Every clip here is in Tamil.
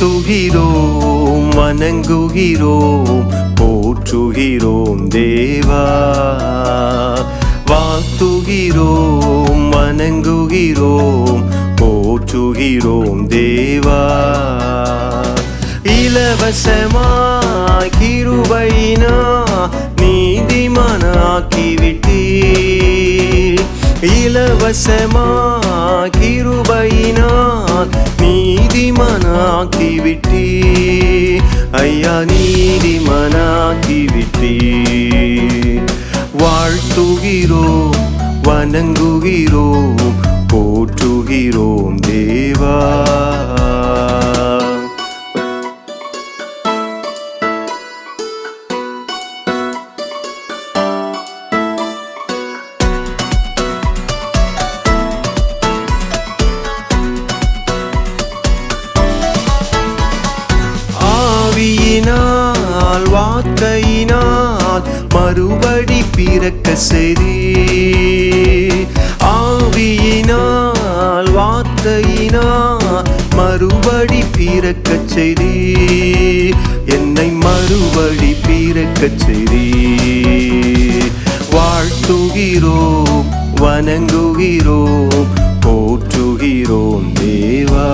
வாழ்த்துகிறோம் வணங்குகிறோம் போற்றுகிறோம் தேவா. வாழ்த்துகிறோம் வணங்குகிறோம் போற்றுகிறோம் தேவா. இலவசமாய் கிருபையினா நீதிமானாக்கி இலவசமாய் கிருபையினால் நீதிமனாக்கி விட்டீர் ஐயா நீதிமனாக்கி விட்டீர் வாழ்த்துகிறோம் வணங்குகிறோம் போற்றுகிறோம் தேவா. வார்த்தையினால் மறுபடி பிறக்க சரி ஆவியினால் வார்த்தையினால் மறுபடி பிறக்க சரி என்னை மறுபடி பிறக்க சரி வாழ்த்துகிறோம் வணங்குகிறோம் போற்றுகிறோம் தேவா.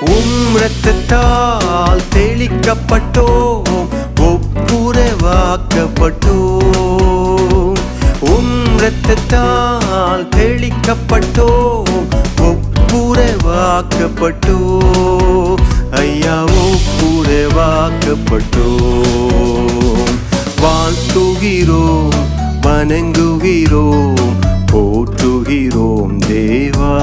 உம் ரத்தத்தால் தெளிக்கப்பட்டோம் ஒப்புரவாக்கப்பட்டோம். உம் ரத்தத்தால் தெளிக்கப்பட்டோம் ஒப்புரவாக்கப்பட்டோம். ஐயா ஒப்புரவாக்கப்பட்டோம். வாழ்த்துகிறோம் வணங்குகிறோம் போற்றுகிறோம் தேவா.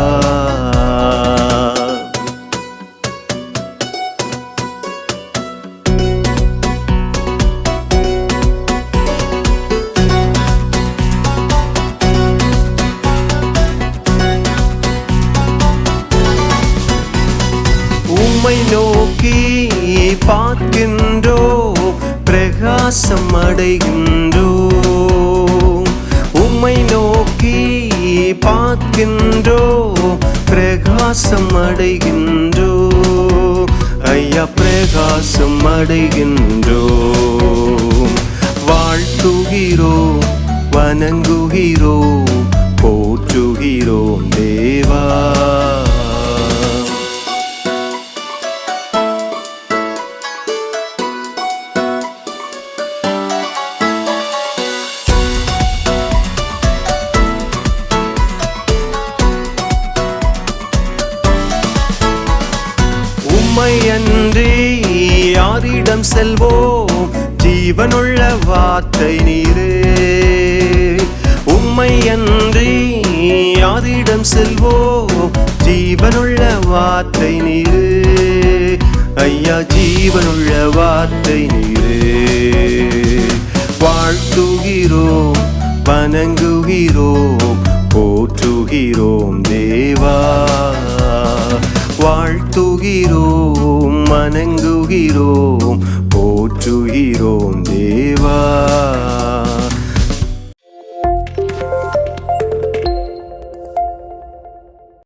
நோக்கி பார்க்கின்றோ பிரகாசம் அடைகின்றோ உம்மை நோக்கி பார்க்கின்றோ பிரகாசம் அடைகின்றோ ஐயா பிரகாசம் அடைகின்றோ வாழ்த்துகிறோம் வணங்குகிறோம் போற்றுகிறோம். உம்மையன்றி யாரிடம் செல்வோம்? ஜீவனுள்ள வார்த்தை நீரே. உம்மையன்றி யாரிடம் செல்வோம்? ஜீவனுள்ள வார்த்தை நீரே. ஐயா ஜீவனுள்ள வார்த்தை நீரே. வாழ்த்துகிறோம் வணங்குகிறோம் போற்றுகிறோம் தேவா. வாழ்த்துகிறோம். வணங்குகிறோம். போற்றுகிறோம்.